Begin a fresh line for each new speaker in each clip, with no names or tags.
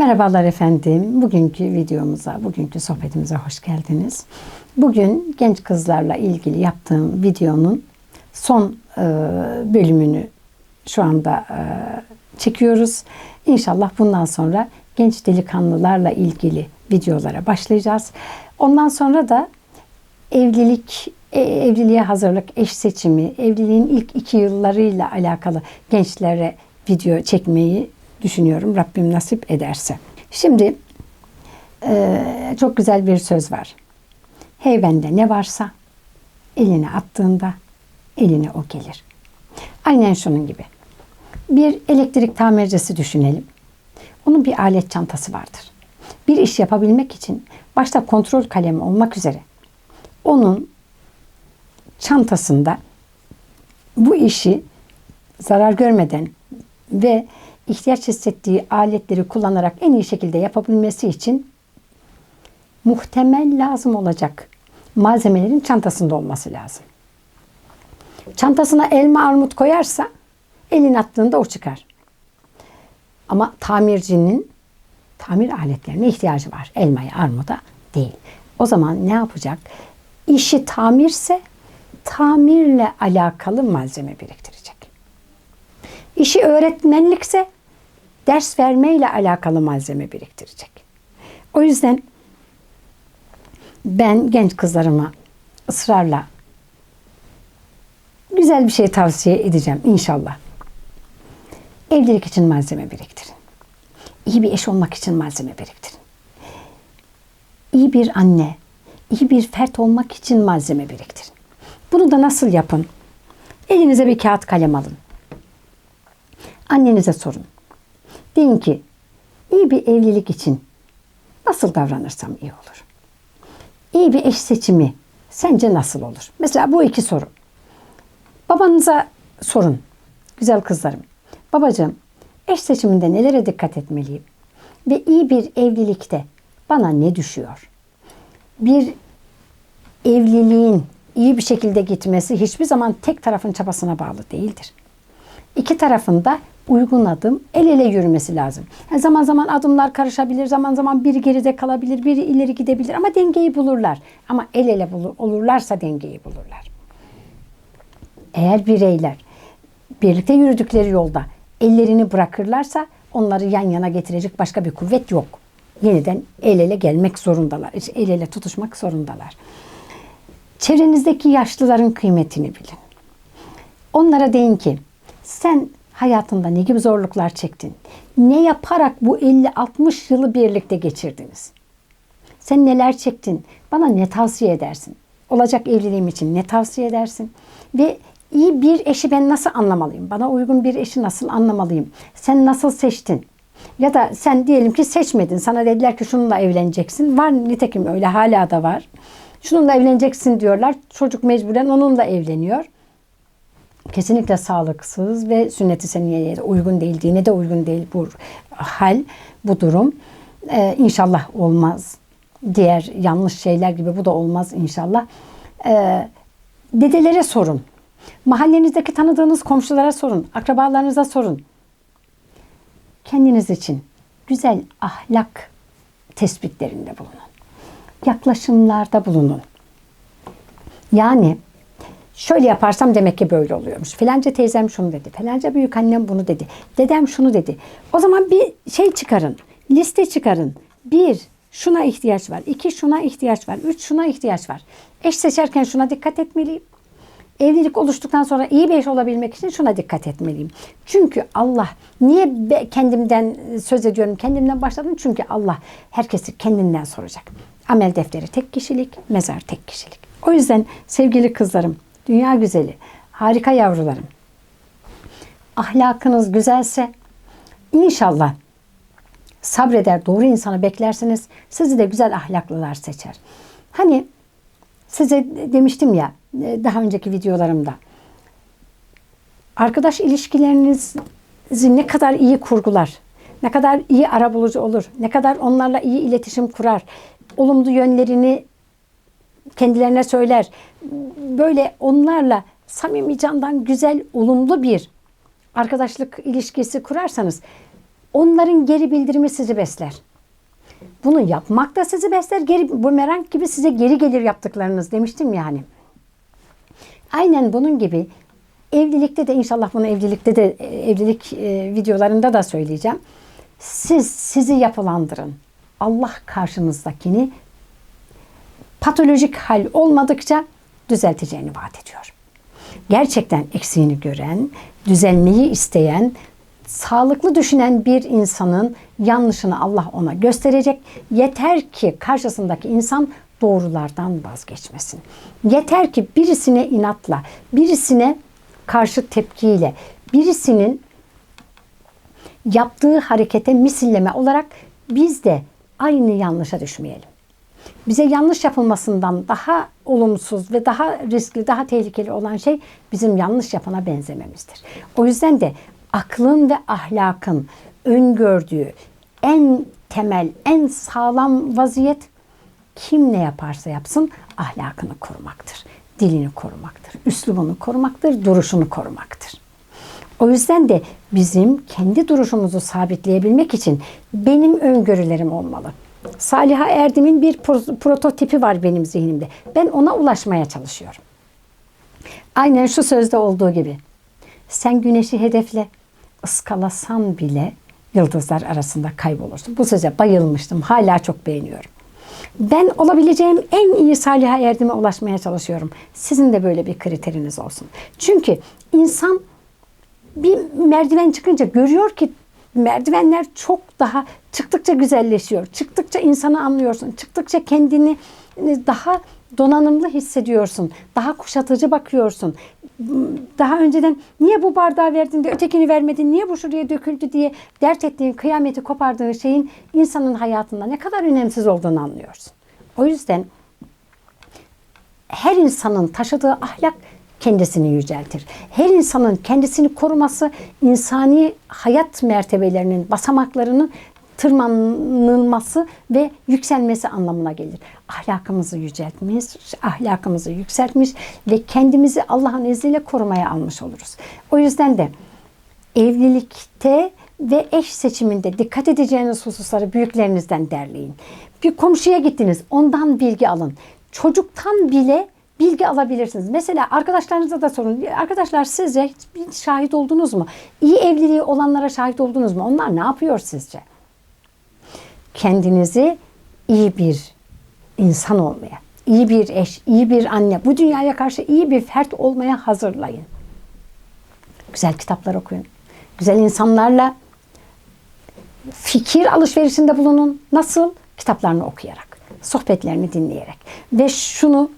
Merhabalar efendim. Bugünkü videomuza, bugünkü sohbetimize hoş geldiniz. Bugün genç kızlarla ilgili yaptığım videonun son e, bölümünü şu anda e, çekiyoruz. İnşallah bundan sonra genç delikanlılarla ilgili videolara başlayacağız. Ondan sonra da evlilik, e, evliliğe hazırlık, eş seçimi, evliliğin ilk iki yıllarıyla alakalı gençlere video çekmeyi düşünüyorum. Rabbim nasip ederse. Şimdi e, çok güzel bir söz var. Heyvende ne varsa eline attığında eline o gelir. Aynen şunun gibi. Bir elektrik tamircisi düşünelim. Onun bir alet çantası vardır. Bir iş yapabilmek için başta kontrol kalemi olmak üzere onun çantasında bu işi zarar görmeden ve ihtiyaç hissettiği aletleri kullanarak en iyi şekilde yapabilmesi için muhtemel lazım olacak malzemelerin çantasında olması lazım. Çantasına elma armut koyarsa elin attığında o çıkar. Ama tamircinin tamir aletlerine ihtiyacı var. Elmaya, armuda değil. O zaman ne yapacak? İşi tamirse tamirle alakalı malzeme biriktirecek. İşi öğretmenlikse ders vermeyle alakalı malzeme biriktirecek. O yüzden ben genç kızlarıma ısrarla güzel bir şey tavsiye edeceğim inşallah. Evlilik için malzeme biriktirin. İyi bir eş olmak için malzeme biriktirin. İyi bir anne, iyi bir fert olmak için malzeme biriktirin. Bunu da nasıl yapın? Elinize bir kağıt kalem alın. Annenize sorun. Deyin ki iyi bir evlilik için nasıl davranırsam iyi olur? İyi bir eş seçimi sence nasıl olur? Mesela bu iki soru. Babanıza sorun. Güzel kızlarım. Babacığım eş seçiminde nelere dikkat etmeliyim? Ve iyi bir evlilikte bana ne düşüyor? Bir evliliğin iyi bir şekilde gitmesi hiçbir zaman tek tarafın çabasına bağlı değildir. İki tarafın da uygun adım el ele yürümesi lazım. Yani zaman zaman adımlar karışabilir, zaman zaman biri geride kalabilir, biri ileri gidebilir ama dengeyi bulurlar. Ama el ele bulur, olurlarsa dengeyi bulurlar. Eğer bireyler birlikte yürüdükleri yolda ellerini bırakırlarsa onları yan yana getirecek başka bir kuvvet yok. Yeniden el ele gelmek zorundalar. El ele tutuşmak zorundalar. Çevrenizdeki yaşlıların kıymetini bilin. Onlara deyin ki sen hayatında ne gibi zorluklar çektin? Ne yaparak bu 50-60 yılı birlikte geçirdiniz? Sen neler çektin? Bana ne tavsiye edersin? Olacak evliliğim için ne tavsiye edersin? Ve iyi bir eşi ben nasıl anlamalıyım? Bana uygun bir eşi nasıl anlamalıyım? Sen nasıl seçtin? Ya da sen diyelim ki seçmedin. Sana dediler ki şununla evleneceksin. Var nitekim öyle hala da var. Şununla evleneceksin diyorlar. Çocuk mecburen onunla evleniyor kesinlikle sağlıksız ve sünnet-i seniyeye de uygun değil, dine de uygun değil bu hal, bu durum. Ee, inşallah olmaz. Diğer yanlış şeyler gibi bu da olmaz inşallah. Ee, dedelere sorun. Mahallenizdeki tanıdığınız komşulara sorun. Akrabalarınıza sorun. Kendiniz için güzel ahlak tespitlerinde bulunun. Yaklaşımlarda bulunun. Yani Şöyle yaparsam demek ki böyle oluyormuş. Filanca teyzem şunu dedi. Filanca büyük annem bunu dedi. Dedem şunu dedi. O zaman bir şey çıkarın. Liste çıkarın. Bir, şuna ihtiyaç var. İki, şuna ihtiyaç var. Üç, şuna ihtiyaç var. Eş seçerken şuna dikkat etmeliyim. Evlilik oluştuktan sonra iyi bir eş olabilmek için şuna dikkat etmeliyim. Çünkü Allah, niye kendimden söz ediyorum, kendimden başladım? Çünkü Allah herkesi kendinden soracak. Amel defteri tek kişilik, mezar tek kişilik. O yüzden sevgili kızlarım, Dünya güzeli, harika yavrularım. Ahlakınız güzelse inşallah sabreder, doğru insanı beklersiniz. Sizi de güzel ahlaklılar seçer. Hani size demiştim ya daha önceki videolarımda. Arkadaş ilişkilerinizi ne kadar iyi kurgular, ne kadar iyi arabulucu olur, ne kadar onlarla iyi iletişim kurar, olumlu yönlerini kendilerine söyler. Böyle onlarla samimi candan güzel, olumlu bir arkadaşlık ilişkisi kurarsanız Onların geri bildirimi sizi besler. Bunu yapmak da sizi besler. Geri, bumerang gibi size geri gelir yaptıklarınız demiştim yani. Aynen bunun gibi evlilikte de inşallah bunu evlilikte de evlilik e, videolarında da söyleyeceğim. Siz sizi yapılandırın. Allah karşınızdakini patolojik hal olmadıkça düzelteceğini vaat ediyor. Gerçekten eksiğini gören, düzelmeyi isteyen, sağlıklı düşünen bir insanın yanlışını Allah ona gösterecek. Yeter ki karşısındaki insan doğrulardan vazgeçmesin. Yeter ki birisine inatla, birisine karşı tepkiyle, birisinin yaptığı harekete misilleme olarak biz de aynı yanlışa düşmeyelim. Bize yanlış yapılmasından daha olumsuz ve daha riskli, daha tehlikeli olan şey bizim yanlış yapana benzememizdir. O yüzden de aklın ve ahlakın öngördüğü en temel, en sağlam vaziyet kim ne yaparsa yapsın ahlakını korumaktır. Dilini korumaktır, üslubunu korumaktır, duruşunu korumaktır. O yüzden de bizim kendi duruşumuzu sabitleyebilmek için benim öngörülerim olmalı. Saliha Erdem'in bir prototipi var benim zihnimde. Ben ona ulaşmaya çalışıyorum. Aynen şu sözde olduğu gibi. Sen güneşi hedefle, ıskalasan bile yıldızlar arasında kaybolursun. Bu söze bayılmıştım. Hala çok beğeniyorum. Ben olabileceğim en iyi Saliha Erdem'e ulaşmaya çalışıyorum. Sizin de böyle bir kriteriniz olsun. Çünkü insan bir merdiven çıkınca görüyor ki merdivenler çok daha çıktıkça güzelleşiyor. Çıktıkça insanı anlıyorsun. Çıktıkça kendini daha donanımlı hissediyorsun. Daha kuşatıcı bakıyorsun. Daha önceden niye bu bardağı verdin de ötekini vermedin, niye bu şuraya döküldü diye dert ettiğin, kıyameti kopardığın şeyin insanın hayatında ne kadar önemsiz olduğunu anlıyorsun. O yüzden her insanın taşıdığı ahlak kendisini yüceltir. Her insanın kendisini koruması insani hayat mertebelerinin basamaklarının tırmanılması ve yükselmesi anlamına gelir. Ahlakımızı yüceltmiş, ahlakımızı yükseltmiş ve kendimizi Allah'ın izniyle korumaya almış oluruz. O yüzden de evlilikte ve eş seçiminde dikkat edeceğiniz hususları büyüklerinizden derleyin. Bir komşuya gittiniz, ondan bilgi alın. Çocuktan bile bilgi alabilirsiniz. Mesela arkadaşlarınıza da sorun. Arkadaşlar sizce şahit oldunuz mu? İyi evliliği olanlara şahit oldunuz mu? Onlar ne yapıyor sizce? Kendinizi iyi bir insan olmaya, iyi bir eş, iyi bir anne, bu dünyaya karşı iyi bir fert olmaya hazırlayın. Güzel kitaplar okuyun. Güzel insanlarla fikir alışverişinde bulunun. Nasıl? Kitaplarını okuyarak, sohbetlerini dinleyerek. Ve şunu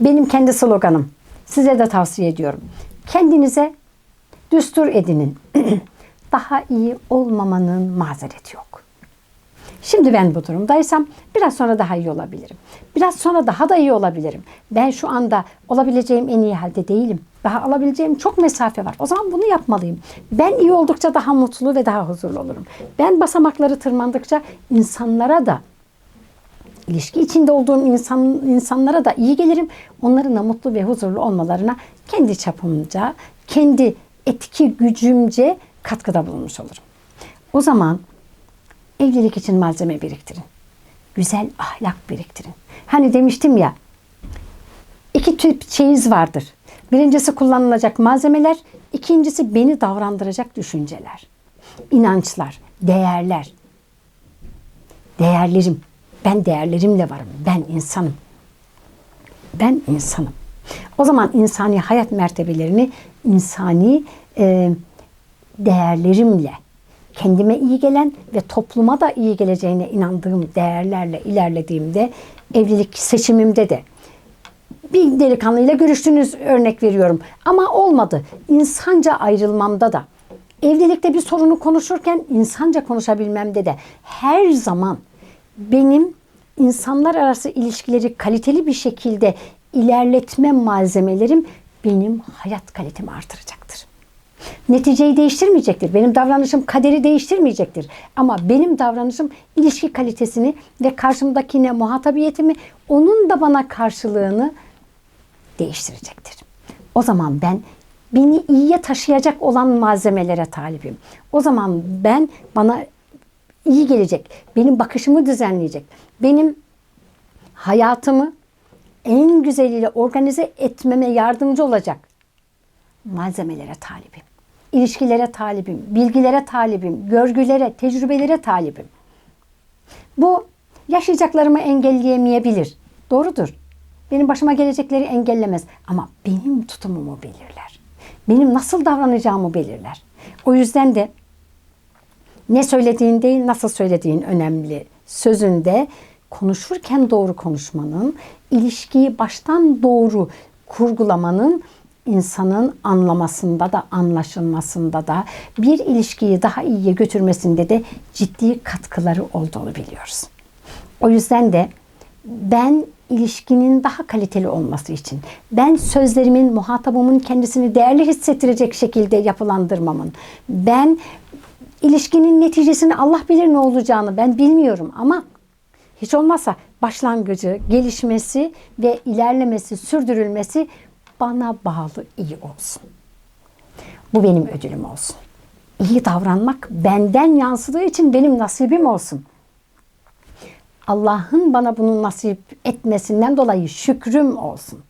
benim kendi sloganım. Size de tavsiye ediyorum. Kendinize düstur edinin. Daha iyi olmamanın mazereti yok. Şimdi ben bu durumdaysam biraz sonra daha iyi olabilirim. Biraz sonra daha da iyi olabilirim. Ben şu anda olabileceğim en iyi halde değilim. Daha alabileceğim çok mesafe var. O zaman bunu yapmalıyım. Ben iyi oldukça daha mutlu ve daha huzurlu olurum. Ben basamakları tırmandıkça insanlara da ilişki içinde olduğum insan, insanlara da iyi gelirim. Onların da mutlu ve huzurlu olmalarına kendi çapımca, kendi etki gücümce katkıda bulunmuş olurum. O zaman evlilik için malzeme biriktirin. Güzel ahlak biriktirin. Hani demiştim ya, iki tip çeyiz vardır. Birincisi kullanılacak malzemeler, ikincisi beni davrandıracak düşünceler, inançlar, değerler. Değerlerim, ben değerlerimle varım. Ben insanım. Ben insanım. O zaman insani hayat mertebelerini insani e, değerlerimle kendime iyi gelen ve topluma da iyi geleceğine inandığım değerlerle ilerlediğimde evlilik seçimimde de bir delikanlıyla görüştünüz örnek veriyorum ama olmadı. İnsanca ayrılmamda da evlilikte bir sorunu konuşurken insanca konuşabilmemde de her zaman benim insanlar arası ilişkileri kaliteli bir şekilde ilerletme malzemelerim benim hayat kalitemi artıracaktır. Neticeyi değiştirmeyecektir. Benim davranışım kaderi değiştirmeyecektir. Ama benim davranışım ilişki kalitesini ve karşımdakine muhatabiyetimi onun da bana karşılığını değiştirecektir. O zaman ben beni iyiye taşıyacak olan malzemelere talibim. O zaman ben bana iyi gelecek, benim bakışımı düzenleyecek, benim hayatımı en güzeliyle organize etmeme yardımcı olacak malzemelere talibim. İlişkilere talibim, bilgilere talibim, görgülere, tecrübelere talibim. Bu yaşayacaklarımı engelleyemeyebilir. Doğrudur. Benim başıma gelecekleri engellemez ama benim tutumumu belirler. Benim nasıl davranacağımı belirler. O yüzden de ne söylediğin değil nasıl söylediğin önemli. Sözünde konuşurken doğru konuşmanın, ilişkiyi baştan doğru kurgulamanın insanın anlamasında da anlaşılmasında da bir ilişkiyi daha iyiye götürmesinde de ciddi katkıları olduğunu biliyoruz. O yüzden de ben ilişkinin daha kaliteli olması için, ben sözlerimin muhatabımın kendisini değerli hissettirecek şekilde yapılandırmamın, ben ilişkinin neticesini Allah bilir ne olacağını ben bilmiyorum ama hiç olmazsa başlangıcı, gelişmesi ve ilerlemesi, sürdürülmesi bana bağlı iyi olsun. Bu benim ödülüm olsun. İyi davranmak benden yansıdığı için benim nasibim olsun. Allah'ın bana bunu nasip etmesinden dolayı şükrüm olsun.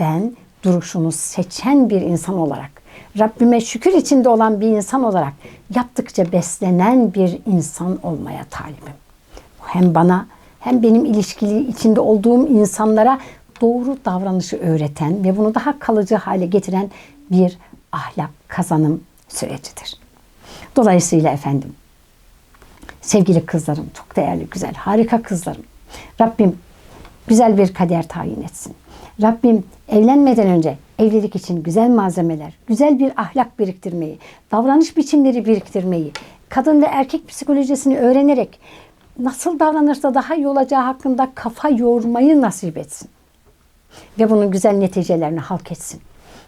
Ben duruşunu seçen bir insan olarak, Rabbime şükür içinde olan bir insan olarak yaptıkça beslenen bir insan olmaya talibim. Hem bana hem benim ilişkili içinde olduğum insanlara doğru davranışı öğreten ve bunu daha kalıcı hale getiren bir ahlak kazanım sürecidir. Dolayısıyla efendim sevgili kızlarım, çok değerli, güzel, harika kızlarım. Rabbim güzel bir kader tayin etsin. Rabbim evlenmeden önce evlilik için güzel malzemeler, güzel bir ahlak biriktirmeyi, davranış biçimleri biriktirmeyi, kadın ve erkek psikolojisini öğrenerek nasıl davranırsa daha iyi olacağı hakkında kafa yormayı nasip etsin. Ve bunun güzel neticelerini halk etsin.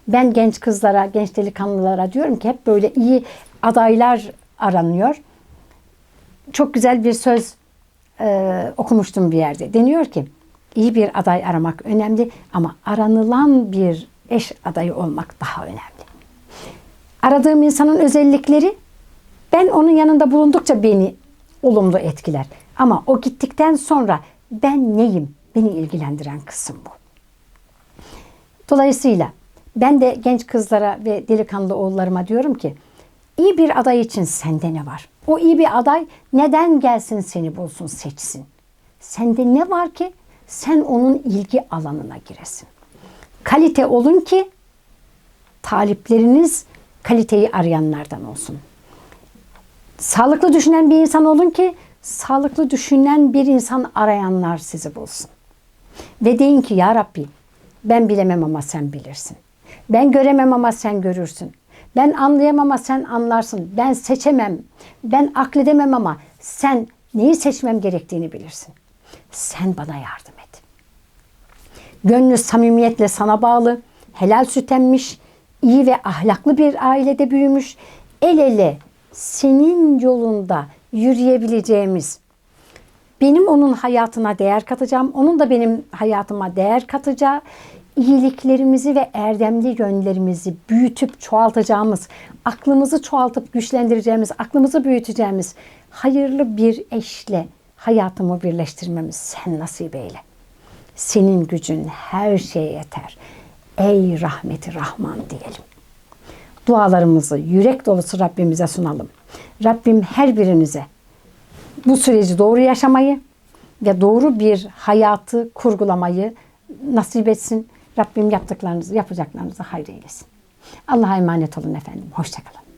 Ben genç kızlara, genç delikanlılara diyorum ki hep böyle iyi adaylar aranıyor. Çok güzel bir söz e, okumuştum bir yerde. Deniyor ki iyi bir aday aramak önemli ama aranılan bir eş adayı olmak daha önemli. Aradığım insanın özellikleri ben onun yanında bulundukça beni olumlu etkiler. Ama o gittikten sonra ben neyim? Beni ilgilendiren kısım bu. Dolayısıyla ben de genç kızlara ve delikanlı oğullarıma diyorum ki iyi bir aday için sende ne var? O iyi bir aday neden gelsin seni bulsun seçsin? Sende ne var ki sen onun ilgi alanına giresin? Kalite olun ki talipleriniz kaliteyi arayanlardan olsun. Sağlıklı düşünen bir insan olun ki sağlıklı düşünen bir insan arayanlar sizi bulsun. Ve deyin ki ya Rabbi ben bilemem ama sen bilirsin. Ben göremem ama sen görürsün. Ben anlayamam ama sen anlarsın. Ben seçemem. Ben akledemem ama sen neyi seçmem gerektiğini bilirsin. Sen bana yardım et. Gönlü samimiyetle sana bağlı, helal süt emmiş, iyi ve ahlaklı bir ailede büyümüş, el ele senin yolunda yürüyebileceğimiz, benim onun hayatına değer katacağım, onun da benim hayatıma değer katacağı, iyiliklerimizi ve erdemli yönlerimizi büyütüp çoğaltacağımız, aklımızı çoğaltıp güçlendireceğimiz, aklımızı büyüteceğimiz hayırlı bir eşle hayatımı birleştirmemiz sen nasip eyle. Senin gücün her şeye yeter. Ey rahmeti Rahman diyelim. Dualarımızı yürek dolusu Rabbimize sunalım. Rabbim her birinize bu süreci doğru yaşamayı ve doğru bir hayatı kurgulamayı nasip etsin. Rabbim yaptıklarınızı, yapacaklarınızı hayır eylesin. Allah'a emanet olun efendim. Hoşçakalın.